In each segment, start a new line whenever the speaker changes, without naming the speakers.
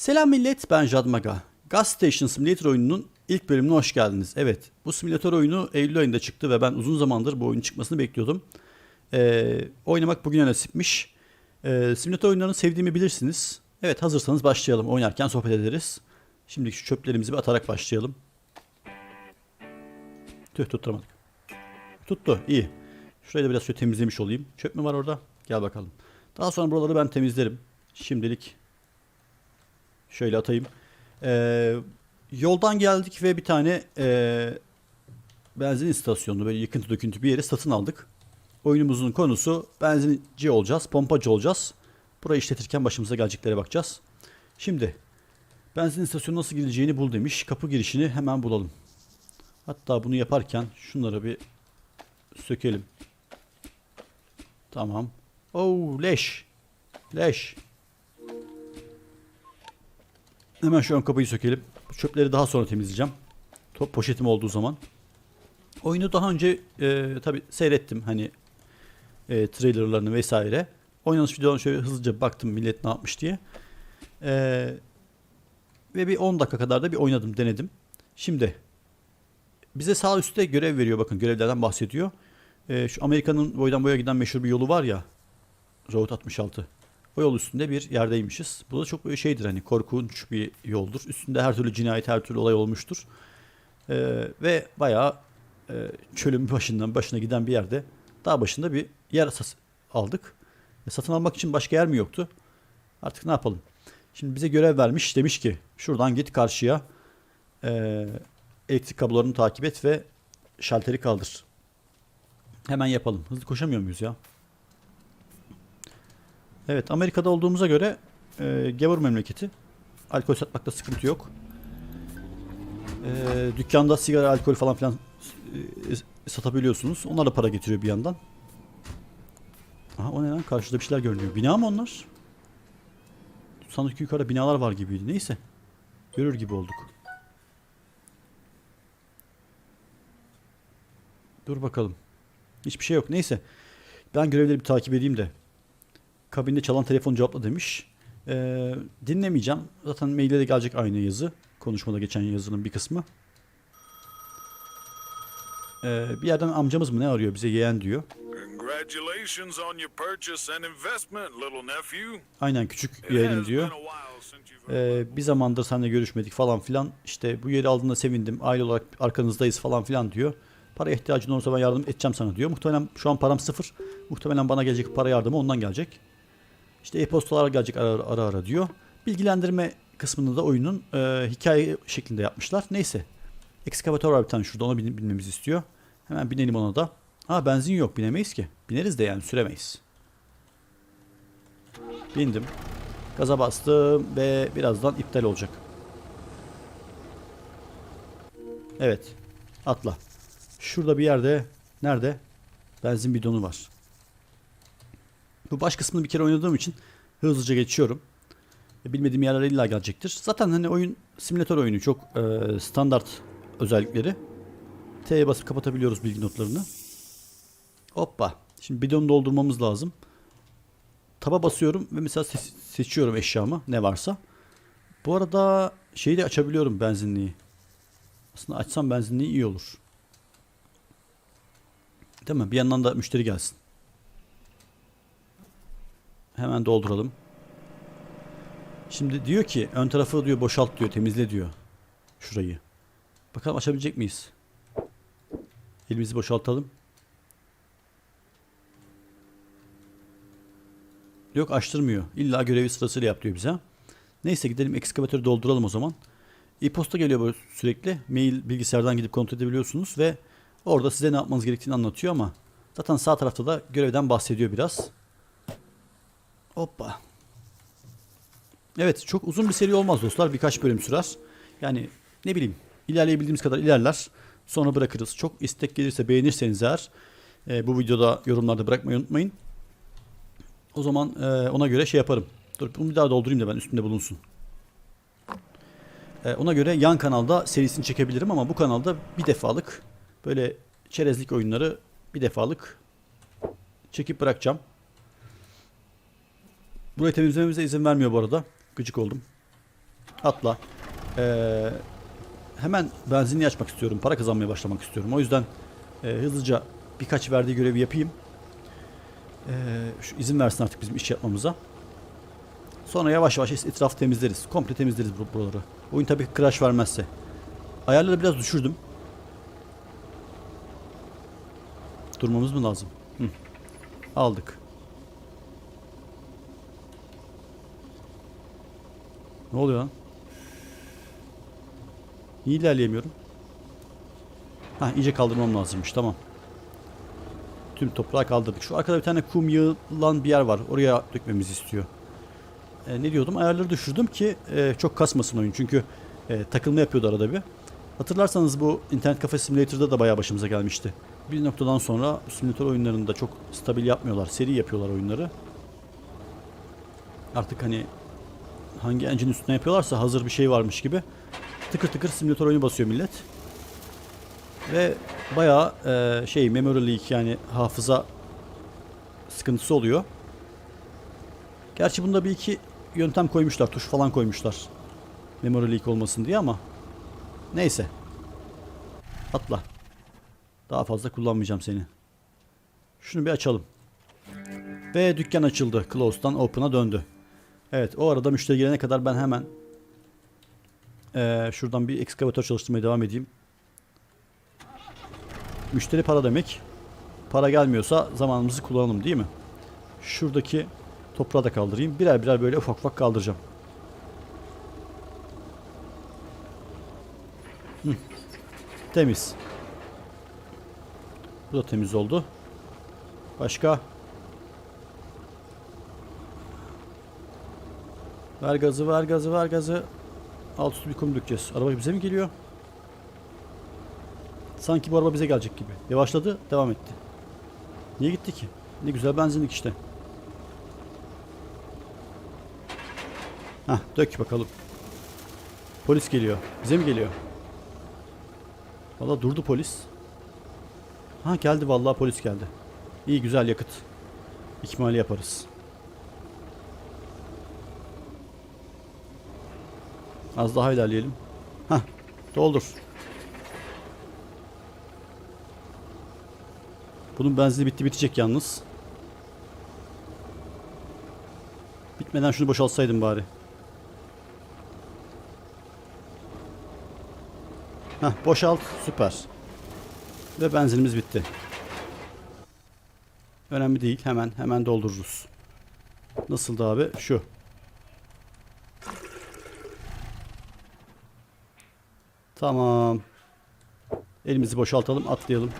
Selam millet ben Jadmaga. Gas Station Simulator oyununun ilk bölümüne hoş geldiniz. Evet bu simülatör oyunu Eylül ayında çıktı ve ben uzun zamandır bu oyunun çıkmasını bekliyordum. Ee, oynamak bugüne nasipmiş. Ee, simülatör oyunlarını sevdiğimi bilirsiniz. Evet hazırsanız başlayalım. Oynarken sohbet ederiz. Şimdi şu çöplerimizi bir atarak başlayalım. Tüh tutturamadık. Tuttu iyi. Şurayı da biraz şöyle temizlemiş olayım. Çöp mü var orada? Gel bakalım. Daha sonra buraları ben temizlerim. Şimdilik şöyle atayım. Ee, yoldan geldik ve bir tane ee, benzin istasyonu böyle yıkıntı döküntü bir yeri satın aldık. Oyunumuzun konusu benzinci olacağız, pompacı olacağız. Burayı işletirken başımıza geleceklere bakacağız. Şimdi benzin istasyonu nasıl gidileceğini bul demiş. Kapı girişini hemen bulalım. Hatta bunu yaparken şunları bir sökelim. Tamam. Oh leş. Leş. Hemen şu ön kapıyı sökelim. Çöpleri daha sonra temizleyeceğim. Top poşetim olduğu zaman. Oyunu daha önce e, tabi seyrettim hani e, trailerlarını vesaire. Oynanış videolarına şöyle hızlıca baktım millet ne yapmış diye. E, ve bir 10 dakika kadar da bir oynadım denedim. Şimdi bize sağ üstte görev veriyor bakın görevlerden bahsediyor. E, şu Amerika'nın boydan boya giden meşhur bir yolu var ya. Route 66. O yol üstünde bir yerdeymişiz. Bu da çok şeydir hani korkunç bir yoldur. Üstünde her türlü cinayet, her türlü olay olmuştur. Ee, ve bayağı e, çölün başından başına giden bir yerde dağ başında bir yer aldık. E, satın almak için başka yer mi yoktu? Artık ne yapalım? Şimdi bize görev vermiş. Demiş ki şuradan git karşıya e, elektrik kablolarını takip et ve şalteri kaldır. Hemen yapalım. Hızlı koşamıyor muyuz ya? Evet Amerika'da olduğumuza göre e, gavur memleketi. Alkol satmakta sıkıntı yok. E, dükkanda sigara, alkol falan filan e, satabiliyorsunuz. Onlar da para getiriyor bir yandan. Aha o ne lan? Karşıda bir şeyler görünüyor. Bina mı onlar? Sandık yukarıda binalar var gibiydi. Neyse. Görür gibi olduk. Dur bakalım. Hiçbir şey yok. Neyse. Ben görevleri bir takip edeyim de. Kabinde çalan telefon cevapla demiş. Ee, dinlemeyeceğim. Zaten mailde de gelecek aynı yazı. Konuşmada geçen yazının bir kısmı. Ee, bir yerden amcamız mı ne arıyor bize yeğen diyor.
Congratulations on your purchase and investment, little nephew.
Aynen küçük yeğenim diyor. Ee, bir zamandır seninle görüşmedik falan filan. İşte bu yeri aldığında sevindim. Aile olarak arkanızdayız falan filan diyor. Para ihtiyacın olursa ben yardım edeceğim sana diyor. Muhtemelen şu an param sıfır. Muhtemelen bana gelecek para yardımı ondan gelecek. İşte e-postalar gelecek ara ara, ara, diyor. Bilgilendirme kısmını da oyunun e, hikaye şeklinde yapmışlar. Neyse. Ekskavatör var bir tane şurada onu bin- binmemizi istiyor. Hemen binelim ona da. Ha benzin yok binemeyiz ki. Bineriz de yani süremeyiz. Bindim. Gaza bastım ve birazdan iptal olacak. Evet. Atla. Şurada bir yerde nerede? Benzin bidonu var. Bu baş kısmını bir kere oynadığım için hızlıca geçiyorum. E, Bilmediğim yerlere illa gelecektir. Zaten hani oyun simülatör oyunu çok e, standart özellikleri. T'ye basıp kapatabiliyoruz bilgi notlarını. Hoppa. Şimdi bidonu doldurmamız lazım. Taba basıyorum ve mesela se- seçiyorum eşyamı ne varsa. Bu arada şeyi de açabiliyorum benzinliği. Aslında açsam benzinliği iyi olur. Değil mi? Bir yandan da müşteri gelsin. Hemen dolduralım. Şimdi diyor ki ön tarafı diyor boşalt diyor temizle diyor. Şurayı. Bakalım açabilecek miyiz? Elimizi boşaltalım. Yok açtırmıyor. İlla görevi sırasıyla yap diyor bize. Neyse gidelim ekskavatörü dolduralım o zaman. E-posta geliyor böyle sürekli. Mail bilgisayardan gidip kontrol edebiliyorsunuz ve orada size ne yapmanız gerektiğini anlatıyor ama zaten sağ tarafta da görevden bahsediyor biraz. Hoppa. Evet çok uzun bir seri olmaz dostlar. Birkaç bölüm sürer. Yani ne bileyim ilerleyebildiğimiz kadar ilerler. Sonra bırakırız. Çok istek gelirse beğenirseniz eğer e, bu videoda yorumlarda bırakmayı unutmayın. O zaman e, ona göre şey yaparım. Dur bunu bir daha doldurayım da ben üstünde bulunsun. E, ona göre yan kanalda serisini çekebilirim ama bu kanalda bir defalık böyle çerezlik oyunları bir defalık çekip bırakacağım. Burayı temizlememize izin vermiyor bu arada. Gıcık oldum. Atla. Ee, hemen benzinliği açmak istiyorum. Para kazanmaya başlamak istiyorum. O yüzden e, hızlıca birkaç verdiği görevi yapayım. Ee, şu izin versin artık bizim iş yapmamıza. Sonra yavaş yavaş etrafı temizleriz. Komple temizleriz bur- buraları. Oyun tabii crash vermezse. Ayarları biraz düşürdüm. Durmamız mı lazım? Hı. Aldık. Ne oluyor lan? Niye ilerleyemiyorum? Ha iyice kaldırmam lazımmış tamam. Tüm toprağı kaldırdık. Şu arkada bir tane kum yığılan bir yer var. Oraya dökmemizi istiyor. E, ne diyordum? Ayarları düşürdüm ki e, çok kasmasın oyun. Çünkü e, takılma yapıyordu arada bir. Hatırlarsanız bu internet kafe simülatörde de bayağı başımıza gelmişti. Bir noktadan sonra simülatör oyunlarında çok stabil yapmıyorlar. Seri yapıyorlar oyunları. Artık hani hangi engine üstüne yapıyorlarsa hazır bir şey varmış gibi tıkır tıkır simülatör oyunu basıyor millet. Ve bayağı e, şey memory leak yani hafıza sıkıntısı oluyor. Gerçi bunda bir iki yöntem koymuşlar. Tuş falan koymuşlar. Memory leak olmasın diye ama neyse. Atla. Daha fazla kullanmayacağım seni. Şunu bir açalım. Ve dükkan açıldı. Close'dan Open'a döndü. Evet o arada müşteri gelene kadar ben hemen eee, şuradan bir ekskavatör çalıştırmaya devam edeyim. Müşteri para demek. Para gelmiyorsa zamanımızı kullanalım değil mi? Şuradaki toprağı da kaldırayım. Birer birer böyle ufak ufak kaldıracağım. Hı. Temiz. Bu da temiz oldu. Başka? Ver gazı, ver gazı, ver gazı. Alt üstü bir kum dökeceğiz. Araba bize mi geliyor? Sanki bu araba bize gelecek gibi. Yavaşladı, devam etti. Niye gitti ki? Ne güzel benzinlik işte. Hah, dök bakalım. Polis geliyor. Bize mi geliyor? Valla durdu polis. Ha geldi vallahi polis geldi. İyi güzel yakıt. İkmali yaparız. Az daha ilerleyelim. Hah doldur. Bunun benzini bitti bitecek yalnız. Bitmeden şunu boşaltsaydım bari. Hah boşalt süper. Ve benzinimiz bitti. Önemli değil hemen hemen doldururuz. Nasıldı abi? Şu. Tamam. Elimizi boşaltalım, atlayalım.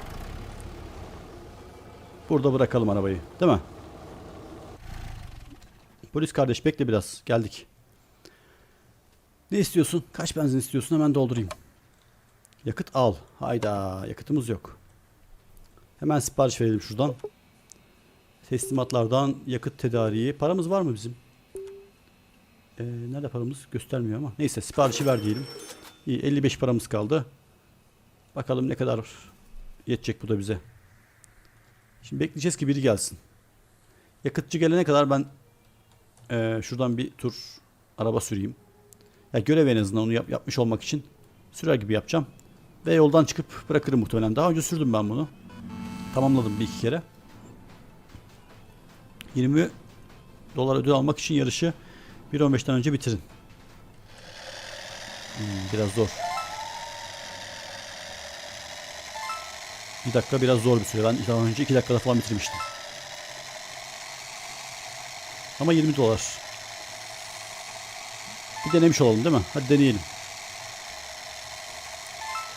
Burada bırakalım arabayı, değil mi? Polis kardeş bekle biraz. Geldik. Ne istiyorsun? Kaç benzin istiyorsun? Hemen doldurayım. Yakıt al. Hayda, yakıtımız yok. Hemen sipariş verelim şuradan. Teslimatlardan yakıt tedariği. Paramız var mı bizim? Ee, nerede paramız? Göstermiyor ama. Neyse siparişi ver diyelim. İyi 55 paramız kaldı. Bakalım ne kadar yetecek bu da bize. Şimdi bekleyeceğiz ki biri gelsin. Yakıtçı gelene kadar ben eee, şuradan bir tur araba süreyim. Ya görev en azından onu yap- yapmış olmak için sürer gibi yapacağım. Ve yoldan çıkıp bırakırım muhtemelen. Daha önce sürdüm ben bunu. Tamamladım bir iki kere. 20 dolar ödül almak için yarışı 1.15'ten önce bitirin. Hmm, biraz zor. Bir dakika biraz zor bir süre. Ben daha önce 2 dakikada falan bitirmiştim. Ama 20 dolar. Bir denemiş olalım değil mi? Hadi deneyelim.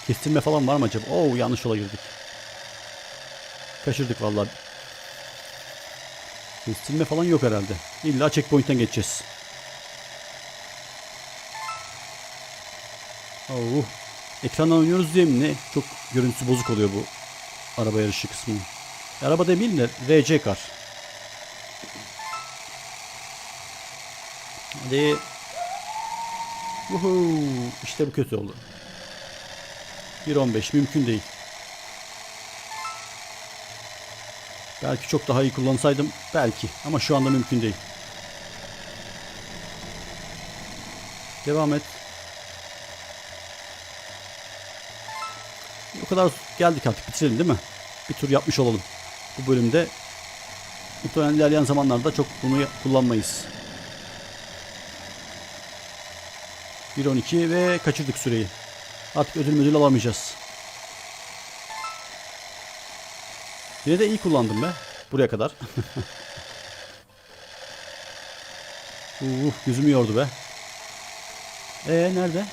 Kestirme falan var mı acaba? Oo yanlış yola girdik. Kaçırdık vallahi. Kestirme falan yok herhalde. İlla checkpoint'ten geçeceğiz. Ekrandan oynuyoruz diye mi ne? Çok görüntüsü bozuk oluyor bu araba yarışı kısmı. Araba demeyeyim de RC kar. Hadi. Woohoo. İşte bu kötü oldu. 1.15 mümkün değil. Belki çok daha iyi kullansaydım belki ama şu anda mümkün değil. Devam et. Kadar geldik artık bitirelim değil mi? Bir tur yapmış olalım. Bu bölümde muhtemelen ilerleyen zamanlarda çok bunu kullanmayız. 1.12 ve kaçırdık süreyi. Artık ödül müdül alamayacağız. Yine de iyi kullandım be. Buraya kadar. uh, gözümü yordu be. Ee nerede?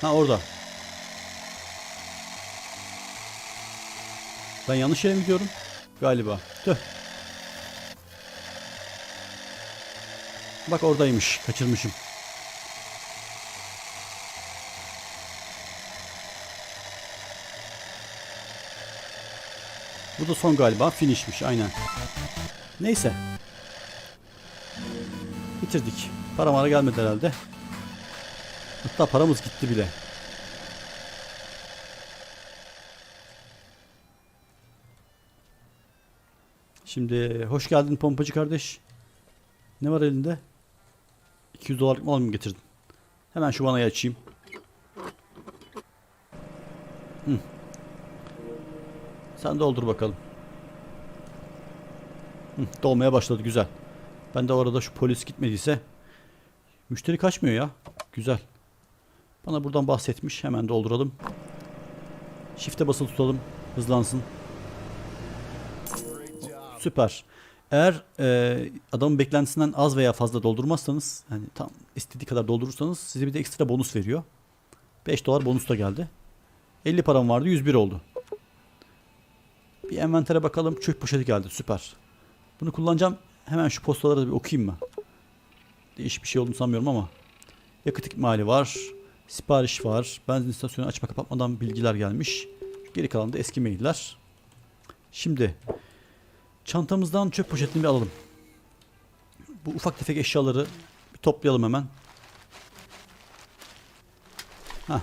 Ha orada. Ben yanlış yere mi gidiyorum? Galiba. Tüh. Bak oradaymış. Kaçırmışım. Bu da son galiba. Finishmiş aynen. Neyse. Bitirdik. Para mara gelmedi herhalde. Hatta paramız gitti bile. Şimdi hoş geldin pompacı kardeş. Ne var elinde? 200 dolarlık mal mı getirdin? Hemen şu vanayı açayım. Hı. Sen doldur bakalım. Hı, dolmaya başladı güzel. Ben de orada şu polis gitmediyse müşteri kaçmıyor ya. Güzel. Bana buradan bahsetmiş. Hemen dolduralım. Shift'e basılı tutalım. Hızlansın. Süper. Eğer e, adamın beklentisinden az veya fazla doldurmazsanız hani tam istediği kadar doldurursanız size bir de ekstra bonus veriyor. 5 dolar bonus da geldi. 50 param vardı 101 oldu. Bir envantere bakalım. Çöp poşeti geldi. Süper. Bunu kullanacağım. Hemen şu postaları da bir okuyayım mı? Değişik bir şey olduğunu sanmıyorum ama. Yakıt ikmali var. Sipariş var. Benzin istasyonu açma kapatmadan bilgiler gelmiş. Geri kalan da eski mailler. Şimdi çantamızdan çöp poşetini bir alalım. Bu ufak tefek eşyaları bir toplayalım hemen. Hah.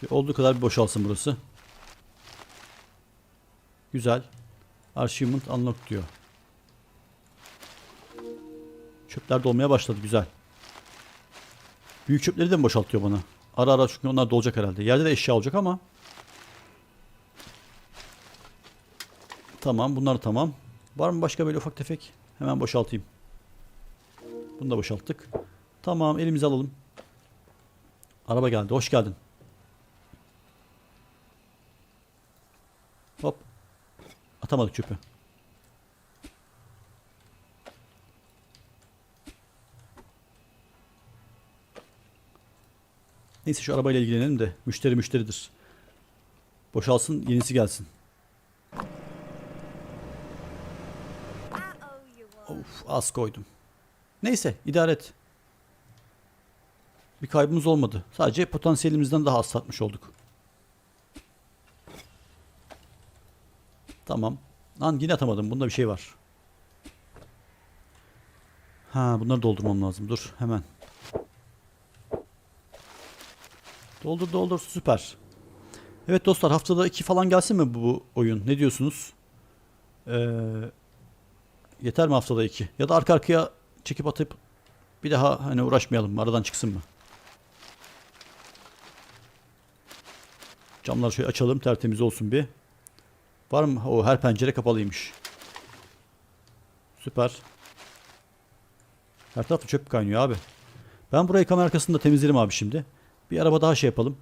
Şöyle olduğu kadar bir boşalsın burası. Güzel. Achievement unlock diyor. Çöpler dolmaya başladı güzel. Büyük çöpleri de mi boşaltıyor bana? Ara ara çünkü onlar dolacak herhalde. Yerde de eşya olacak ama. Tamam bunlar tamam. Var mı başka böyle ufak tefek? Hemen boşaltayım. Bunu da boşalttık. Tamam elimize alalım. Araba geldi. Hoş geldin. Hop. Atamadık çöpü. Neyse şu arabayla ilgilenelim de müşteri müşteridir. Boşalsın yenisi gelsin. Of az koydum. Neyse idare et. Bir kaybımız olmadı. Sadece potansiyelimizden daha az satmış olduk. Tamam. Lan yine atamadım. Bunda bir şey var. Ha bunları doldurmam lazım. Dur hemen. Doldur doldur süper. Evet dostlar haftada iki falan gelsin mi bu, oyun? Ne diyorsunuz? Ee, yeter mi haftada iki? Ya da arka arkaya çekip atıp bir daha hani uğraşmayalım. Aradan çıksın mı? Camları şöyle açalım tertemiz olsun bir. Var mı? O her pencere kapalıymış. Süper. Her tarafta çöp kaynıyor abi. Ben burayı kamera arkasında temizlerim abi şimdi. Bir araba daha şey yapalım.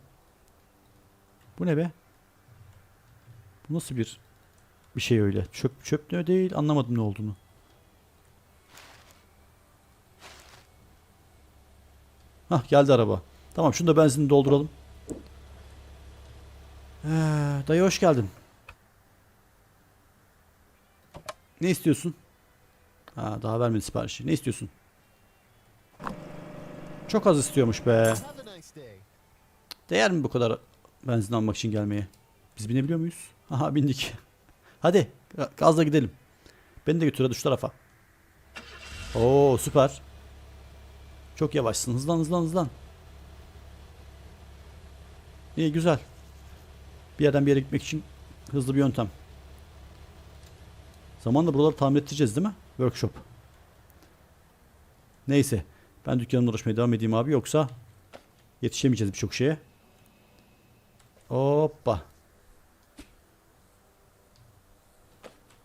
Bu ne be? Bu nasıl bir bir şey öyle? Çöp çöp ne değil anlamadım ne olduğunu. Hah geldi araba. Tamam şunu da benzinini dolduralım. Ee, dayı hoş geldin. Ne istiyorsun? Ha, daha vermedi siparişi. Ne istiyorsun? Çok az istiyormuş be. Değer mi bu kadar benzin almak için gelmeye? Biz binebiliyor muyuz? Aha bindik. Hadi gazla gidelim. Beni de götür hadi şu tarafa. Oo süper. Çok yavaşsın. Hızlan hızlan hızlan. İyi güzel. Bir yerden bir yere gitmek için hızlı bir yöntem. Zamanla buraları tamir ettireceğiz değil mi? Workshop. Neyse. Ben dükkanımla uğraşmaya devam edeyim abi yoksa yetişemeyeceğiz birçok şeye. Hoppa.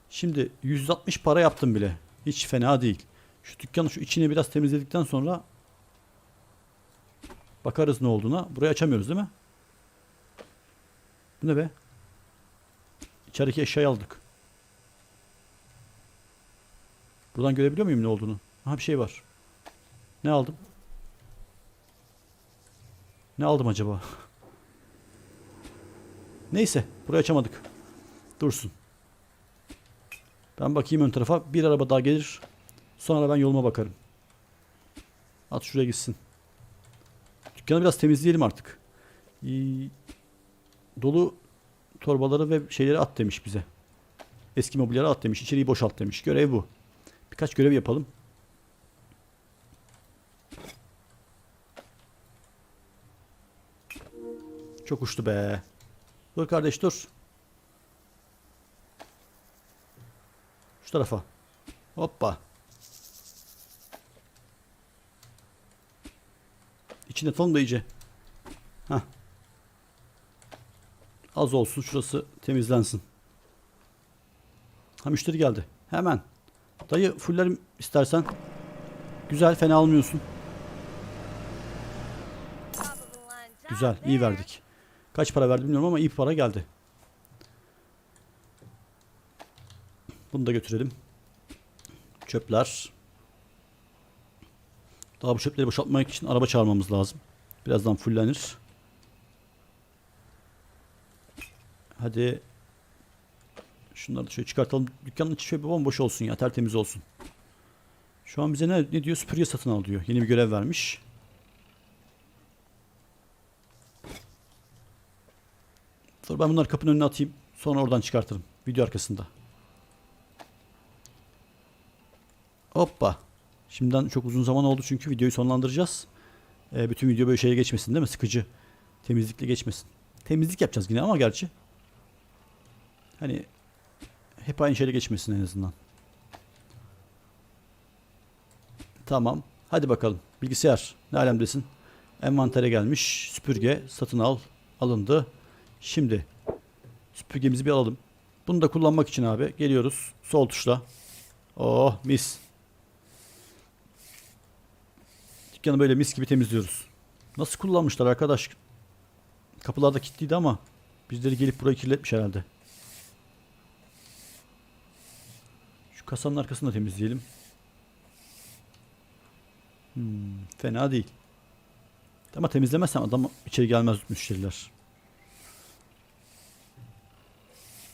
Şimdi 160 para yaptım bile. Hiç fena değil. Şu dükkanın şu içini biraz temizledikten sonra bakarız ne olduğuna. Burayı açamıyoruz değil mi? Bu ne be? İçerideki eşyayı aldık. Buradan görebiliyor muyum ne olduğunu? Aha bir şey var. Ne aldım? Ne aldım acaba? Neyse, burayı açamadık. Dursun. Ben bakayım ön tarafa. Bir araba daha gelir. Sonra ben yoluma bakarım. At şuraya gitsin. Dükkanı biraz temizleyelim artık. Dolu torbaları ve şeyleri at demiş bize. Eski mobilyaları at demiş. İçeriği boşalt demiş. Görev bu. Birkaç görev yapalım. Çok uçtu be. Dur kardeş dur. Şu tarafa. Hoppa. İçine atalım da iyice. Heh. Az olsun şurası temizlensin. Ha müşteri geldi. Hemen. Dayı fullerim istersen. Güzel fena almıyorsun. Güzel iyi verdik. Kaç para verdim bilmiyorum ama iyi para geldi. Bunu da götürelim. Çöpler. Daha bu çöpleri boşaltmak için araba çağırmamız lazım. Birazdan fullenir. Hadi. Şunları da şöyle çıkartalım. Dükkanın içi şöyle bomboş olsun ya. Tertemiz olsun. Şu an bize ne, ne diyor? Süpürge satın al diyor. Yeni bir görev vermiş. Dur ben bunları kapının önüne atayım. Sonra oradan çıkartırım. Video arkasında. Hoppa. Şimdiden çok uzun zaman oldu çünkü videoyu sonlandıracağız. Ee, bütün video böyle şeye geçmesin değil mi? Sıkıcı. Temizlikle geçmesin. Temizlik yapacağız yine ama gerçi. Hani hep aynı şeyle geçmesin en azından. Tamam. Hadi bakalım. Bilgisayar. Ne alemdesin? Envantere gelmiş. Süpürge. Satın al. Alındı. Şimdi süpürgemizi bir alalım. Bunu da kullanmak için abi geliyoruz. Sol tuşla. Oh mis. Dükkanı böyle mis gibi temizliyoruz. Nasıl kullanmışlar arkadaş? Kapılarda kilitliydi ama bizleri gelip burayı kirletmiş herhalde. Şu kasanın arkasını da temizleyelim. Hmm, fena değil. Ama temizlemezsem adam içeri gelmez müşteriler.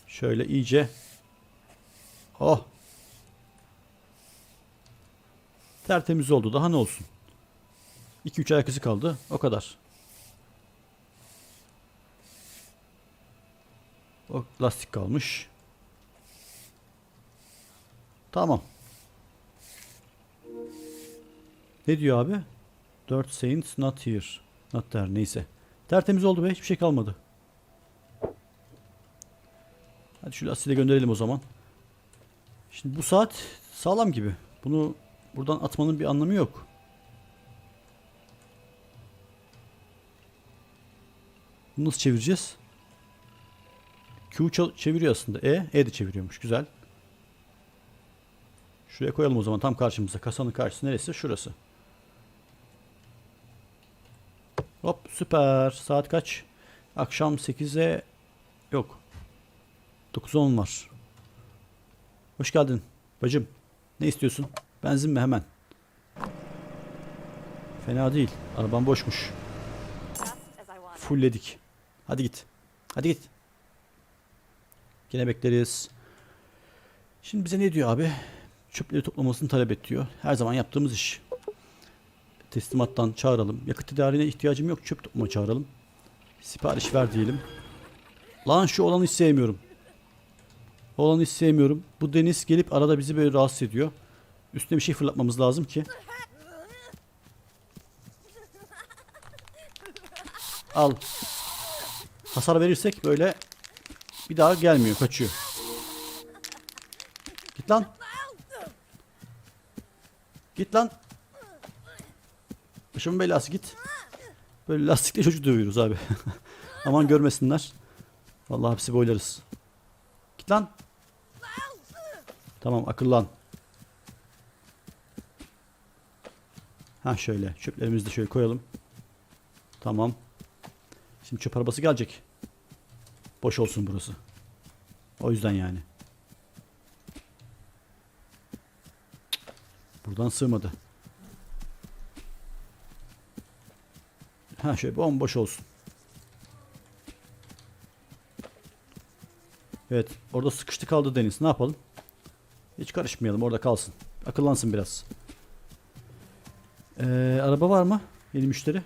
Şöyle iyice. Oh. Tertemiz oldu. Daha ne olsun? 2-3 ayak izi kaldı. O kadar. O lastik kalmış. Tamam. Ne diyor abi? 4 saints not here. Not there. Neyse. Tertemiz oldu be. Hiçbir şey kalmadı. Hadi şu lastiği de gönderelim o zaman. Şimdi bu saat sağlam gibi. Bunu buradan atmanın bir anlamı yok. Bunu nasıl çevireceğiz? Q çeviriyor aslında. E, E de çeviriyormuş. Güzel. Şuraya koyalım o zaman tam karşımıza. Kasanın karşısı neresi? Şurası. Hop süper. Saat kaç? Akşam 8'e yok. 9-10 var. Hoş geldin bacım. Ne istiyorsun? Benzin mi hemen? Fena değil. Araban boşmuş. Fullledik. Hadi git. Hadi git. Yine bekleriz. Şimdi bize ne diyor abi? Çöpleri toplamasını talep et diyor. Her zaman yaptığımız iş. Teslimattan çağıralım. Yakıt tedarine ihtiyacım yok. Çöp toplama çağıralım. Sipariş ver diyelim. Lan şu olanı hiç sevmiyorum. Olanı hiç sevmiyorum. Bu deniz gelip arada bizi böyle rahatsız ediyor. Üstüne bir şey fırlatmamız lazım ki. Al. Hasar verirsek böyle bir daha gelmiyor, kaçıyor. Git lan. Git lan. Başımın belası git. Böyle lastikle çocuk dövüyoruz abi. Aman görmesinler. Vallahi hepsi boylarız. Git lan. Tamam akıllan. Ha şöyle çöplerimizi de şöyle koyalım. Tamam. Şimdi çöp arabası gelecek. Boş olsun burası. O yüzden yani. Buradan sığmadı. Ha şöyle bomboş olsun. Evet orada sıkıştı kaldı Deniz. Ne yapalım? Hiç karışmayalım orada kalsın. Akıllansın biraz. Ee, araba var mı? Yeni müşteri.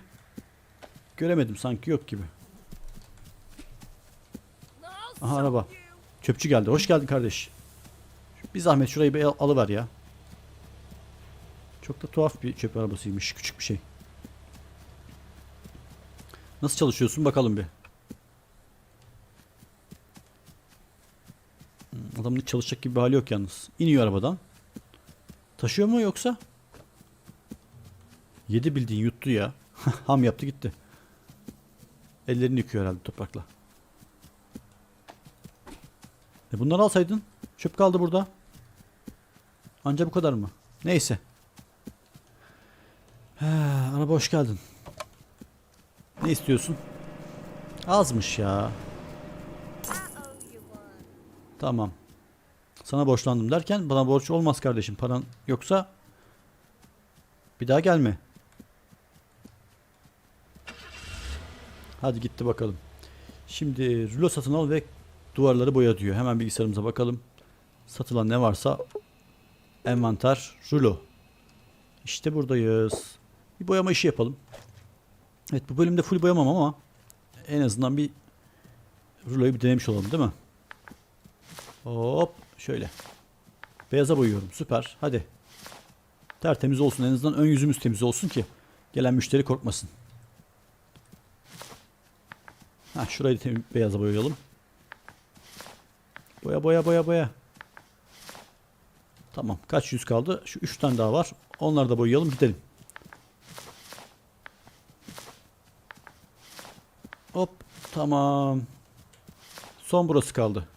Göremedim sanki yok gibi. Aha araba. Çöpçü geldi. Hoş geldin kardeş. Bir zahmet şurayı bir al- alıver ya. Çok da tuhaf bir çöp arabasıymış. Küçük bir şey. Nasıl çalışıyorsun bakalım bir. Hmm, Adamın hiç çalışacak gibi bir hali yok yalnız. İniyor arabadan. Taşıyor mu yoksa? Yedi bildiğin yuttu ya. Ham yaptı gitti. Ellerini yıkıyor herhalde toprakla. E bunları alsaydın. Çöp kaldı burada. Anca bu kadar mı? Neyse. He, araba hoş geldin. Ne istiyorsun? Azmış ya. Tamam. Sana borçlandım derken bana borç olmaz kardeşim. Paran yoksa bir daha gelme. Hadi gitti bakalım. Şimdi rulo satın al ve duvarları boya diyor. Hemen bilgisayarımıza bakalım. Satılan ne varsa envanter rulo. İşte buradayız. Bir boyama işi yapalım. Evet bu bölümde full boyamam ama en azından bir ruloyu bir denemiş olalım değil mi? Hop şöyle. Beyaza boyuyorum. Süper. Hadi. Tertemiz olsun. En azından ön yüzümüz temiz olsun ki gelen müşteri korkmasın. Ha şurayı da beyaza boyayalım. Boya boya boya boya. Tamam. Kaç yüz kaldı? Şu üç tane daha var. Onları da boyayalım gidelim. Hop. Tamam. Son burası kaldı.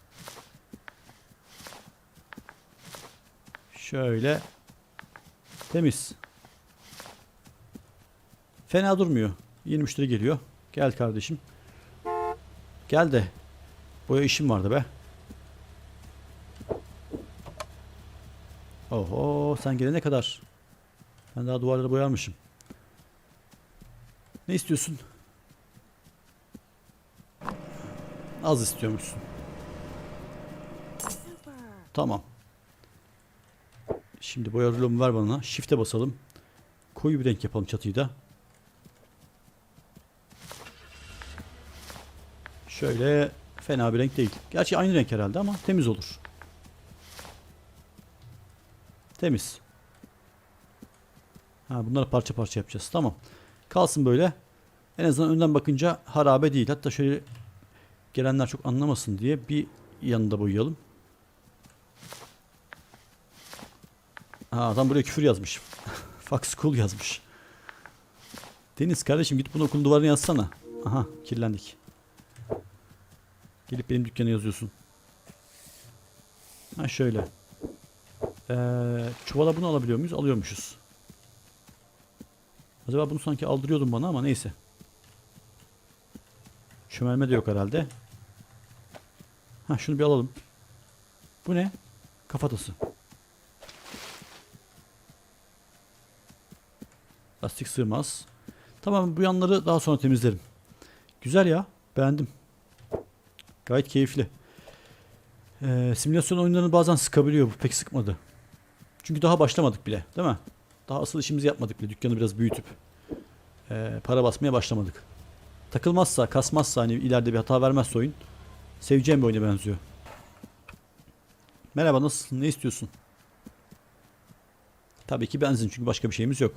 Şöyle temiz. Fena durmuyor. Yeni müşteri geliyor. Gel kardeşim. Gel de. Boya işim vardı be. Oho sen gelene kadar. Ben daha duvarları boyarmışım. Ne istiyorsun? Az istiyormuşsun.
Super.
Tamam. Şimdi boya rulomu ver bana. Shift'e basalım. Koyu bir renk yapalım çatıyı da. Şöyle fena bir renk değil. Gerçi aynı renk herhalde ama temiz olur. Temiz. Ha, bunları parça parça yapacağız. Tamam. Kalsın böyle. En azından önden bakınca harabe değil. Hatta şöyle gelenler çok anlamasın diye bir yanında boyayalım. Ha, adam buraya küfür yazmış. Fuck school yazmış. Deniz kardeşim git bunu okulun duvarına yazsana. Aha kirlendik. Gelip benim dükkana yazıyorsun. Ha şöyle. Ee, çuvala bunu alabiliyor muyuz? Alıyormuşuz. Acaba bunu sanki aldırıyordun bana ama neyse. Çömelme de yok herhalde. Ha şunu bir alalım. Bu ne? Kafatası. Lastik sığmaz. Tamam bu yanları daha sonra temizlerim. Güzel ya. Beğendim. Gayet keyifli. Ee, simülasyon oyunlarını bazen sıkabiliyor. Bu pek sıkmadı. Çünkü daha başlamadık bile. Değil mi? Daha asıl işimizi yapmadık bile. Dükkanı biraz büyütüp ee, para basmaya başlamadık. Takılmazsa, kasmazsa hani ileride bir hata vermezse oyun seveceğim bir oyuna benziyor. Merhaba nasılsın? Ne istiyorsun? Tabii ki benzin çünkü başka bir şeyimiz yok.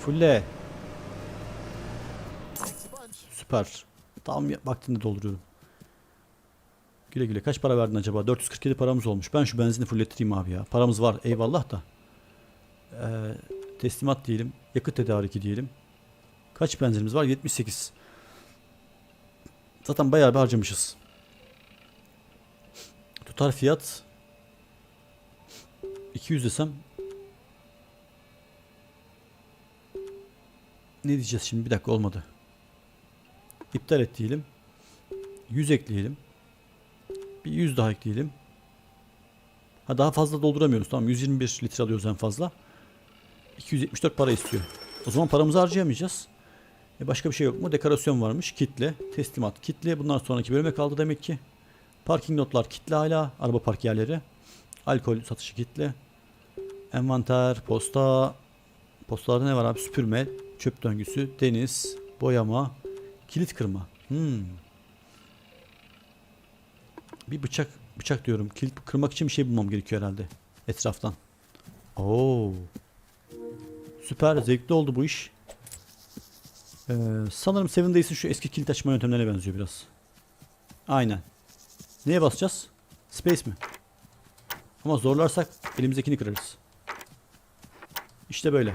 Fulle. Süper. Tam vaktinde dolduruyorum. Güle güle. Kaç para verdin acaba? 447 paramız olmuş. Ben şu benzini fullettireyim abi ya. Paramız var eyvallah da. Ee, teslimat diyelim. Yakıt tedariki diyelim. Kaç benzinimiz var? 78. Zaten bayağı bir harcamışız. Tutar fiyat 200 desem Ne diyeceğiz şimdi? Bir dakika olmadı. İptal et diyelim. 100 ekleyelim. Bir 100 daha ekleyelim. Ha daha fazla dolduramıyoruz. Tamam 121 litre alıyoruz en fazla. 274 para istiyor. O zaman paramızı harcayamayacağız. E başka bir şey yok mu? Dekorasyon varmış. Kitle, teslimat, kitle. Bundan sonraki bölüme kaldı demek ki. Parking notlar kitle hala. Araba park yerleri. Alkol satışı kitle. Envanter, posta. Postalarda ne var abi? Süpürme, çöp döngüsü, deniz, boyama, kilit kırma. Hmm. Bir bıçak, bıçak diyorum. Kilit kırmak için bir şey bulmam gerekiyor herhalde. Etraftan. Oo. Süper, zevkli oldu bu iş. Ee, sanırım Seven Days'in şu eski kilit açma yöntemlerine benziyor biraz. Aynen. Neye basacağız? Space mi? Ama zorlarsak elimizdekini kırarız. İşte böyle.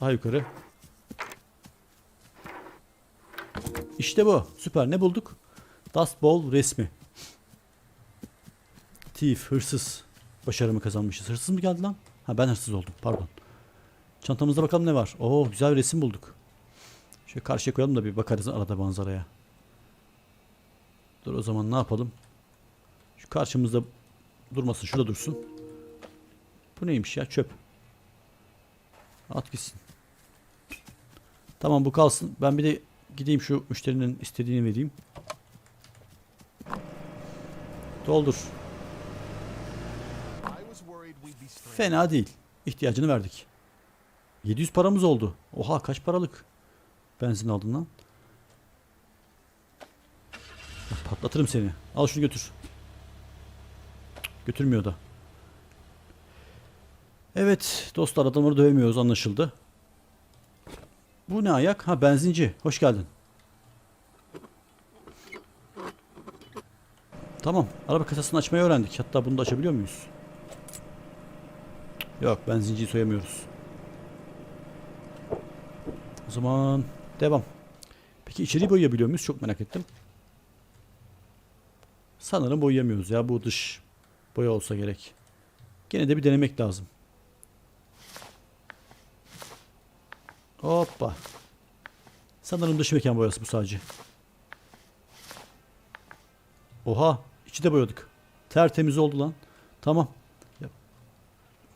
Daha yukarı. İşte bu. Süper. Ne bulduk? Dust Bowl resmi. Thief, hırsız. Başarımı kazanmışız. Hırsız mı geldi lan? Ha ben hırsız oldum. Pardon. Çantamızda bakalım ne var. Oo güzel bir resim bulduk. Şöyle karşıya koyalım da bir bakarız arada manzaraya. Dur o zaman ne yapalım? Şu karşımızda durmasın. Şurada dursun. Bu neymiş ya? Çöp. At gitsin. Tamam bu kalsın. Ben bir de gideyim şu müşterinin istediğini vereyim. Doldur. Fena değil. İhtiyacını verdik. 700 paramız oldu. Oha kaç paralık benzin aldın Patlatırım seni. Al şunu götür. Götürmüyor da. Evet dostlar adamları dövemiyoruz anlaşıldı. Bu ne ayak? Ha benzinci. Hoş geldin. Tamam. Araba kasasını açmayı öğrendik. Hatta bunu da açabiliyor muyuz? Yok benzinciyi soyamıyoruz. O zaman devam. Peki içeriği boyayabiliyor muyuz? Çok merak ettim. Sanırım boyayamıyoruz ya. Bu dış boya olsa gerek. Gene de bir denemek lazım. Hoppa. Sanırım dış mekan boyası bu sadece. Oha. içi de boyadık. Tertemiz oldu lan. Tamam.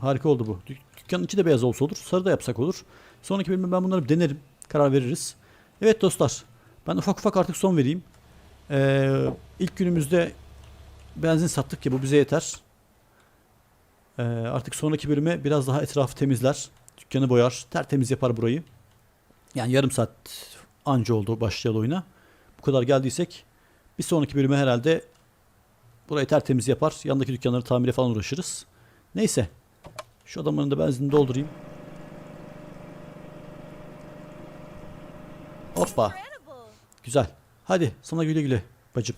Harika oldu bu. Dük- Dükkanın içi de beyaz olsa olur. Sarı da yapsak olur. Sonraki bölümde ben bunları denerim. Karar veririz. Evet dostlar. Ben ufak ufak artık son vereyim. Ee, ilk günümüzde benzin sattık ya bu bize yeter. Ee, artık sonraki bölüme biraz daha etrafı temizler. Dükkanı boyar. Tertemiz yapar burayı. Yani yarım saat anca oldu başlayalı oyuna. Bu kadar geldiysek bir sonraki bölüme herhalde burayı tertemiz yapar. Yanındaki dükkanları tamire falan uğraşırız. Neyse. Şu adamların da benzinini doldurayım. Hoppa. Güzel. Hadi sana güle güle bacım.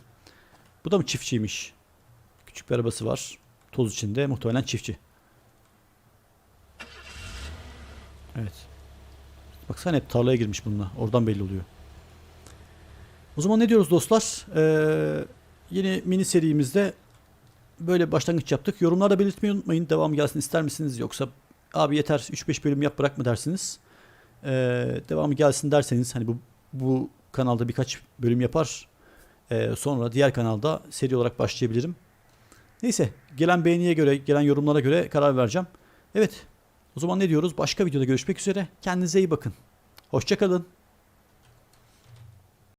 Bu da mı çiftçiymiş? Küçük bir arabası var. Toz içinde. Muhtemelen çiftçi. Evet. Baksana hep tarlaya girmiş bununla. Oradan belli oluyor. O zaman ne diyoruz dostlar? Ee, yeni mini serimizde böyle başlangıç yaptık. Yorumlarda belirtmeyi unutmayın. Devam gelsin ister misiniz? Yoksa abi yeter 3-5 bölüm yap bırak mı dersiniz? Ee, devamı gelsin derseniz hani bu bu kanalda birkaç bölüm yapar. Ee, sonra diğer kanalda seri olarak başlayabilirim. Neyse gelen beğeniye göre gelen yorumlara göre karar vereceğim. Evet o zaman ne diyoruz? Başka videoda görüşmek üzere. Kendinize iyi bakın. Hoşçakalın.